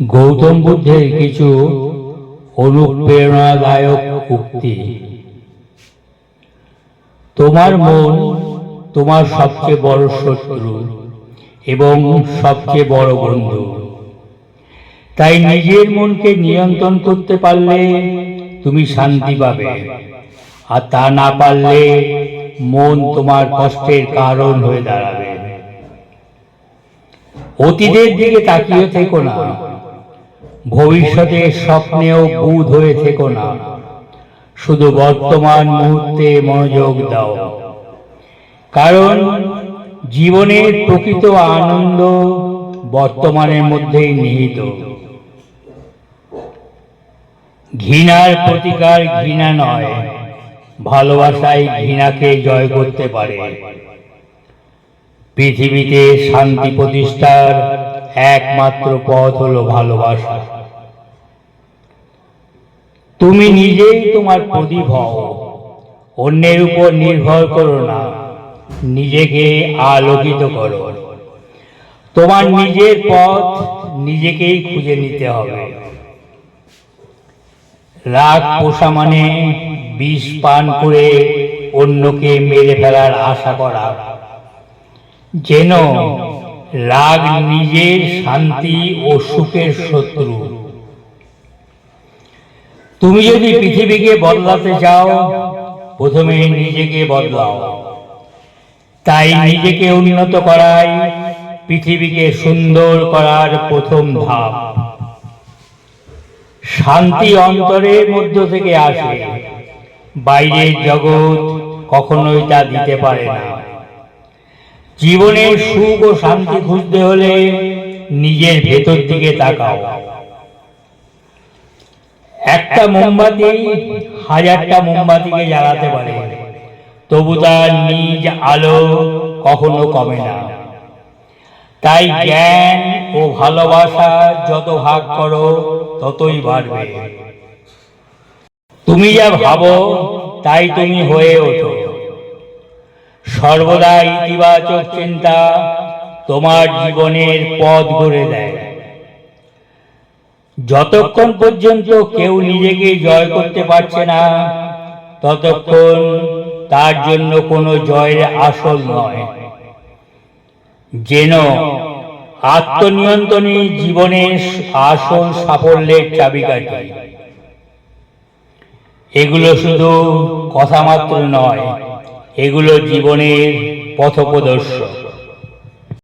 গৌতম বুদ্ধের কিছু অনুপ্রেরণাদায়ক উক্তি। তোমার মন তোমার সবচেয়ে বড় শত্রু এবং সবচেয়ে বড় বন্ধু। তাই নিজের মনকে নিয়ন্ত্রণ করতে পারলে তুমি শান্তি পাবে। আর তা না পারলে মন তোমার কষ্টের কারণ হয়ে দাঁড়াবে। অতীতের দিকে তাকিয়ে থেকো না। ভবিষ্যতের স্বপ্নেও বুধ হয়ে থেকো না। শুধু বর্তমান মুহূর্তে মনোযোগ দাও। কারণ জীবনের প্রকৃত আনন্দ বর্তমানের মধ্যেই নিহিত। ঘৃণার প্রতিকার ঘৃণা নয় ভালোবাসাই ঘৃণাকে জয় করতে পারে। পৃথিবীতে শান্তি প্রতিষ্ঠার একমাত্র পথ হলো ভালোবাসা। তুমি নিজেই তোমার প্রদীপ হও, অন্যের উপর নির্ভর করো না, নিজেকে আলোকিত করো। তোমার নিজের পথ নিজেকেই খুঁজে নিতে হবে। রাগ পোষা মানে বিষ পান করে অন্যকে মেরে ফেলার আশা করা। যেন রাগ নিজের শান্তি ও সুখের শত্রু। তুমি যদি পৃথিবীকে বদলাতে চাও, প্রথমে নিজেকে বদলাও। তাই নিজেকে উন্নত করাই পৃথিবীকে সুন্দর করার প্রথম ধাপ। শান্তি অন্তরের মধ্য থেকে আসে। বাইরের জগৎ কখনোই তা দিতে পারে না। জীবনের সুখ ও শান্তি খুঁজতে হলে নিজের ভেতর দিকে তাকাও। একটা মোমবাতি হাজারটা মোমবাতিকে জ্বালাতে পারে, তবু তার নিজ আলো কখনো কমে না। তাই জ্ঞান ও ভালোবাসা যত ভাগ করো, ততই বাড়বে। তুমি যা ভাবো, তাই তুমি হয়ে ওঠো। সর্বদা ইতিবাচক চিন্তা তোমার জীবনের পথ গড়ে দেয়। যতক্ষণ পর্যন্ত কেউ নিজেকে জয় করতে পারছে না, ততক্ষণ তার জন্য কোনো জয়ের আসল নয়। যেন আত্মনিয়ন্ত্রণই জীবনের আসল সাফল্যের চাবিকাঠি। এগুলো শুধু কথা মাত্র নয় এগুলো জীবনের পথপ্রদর্শক।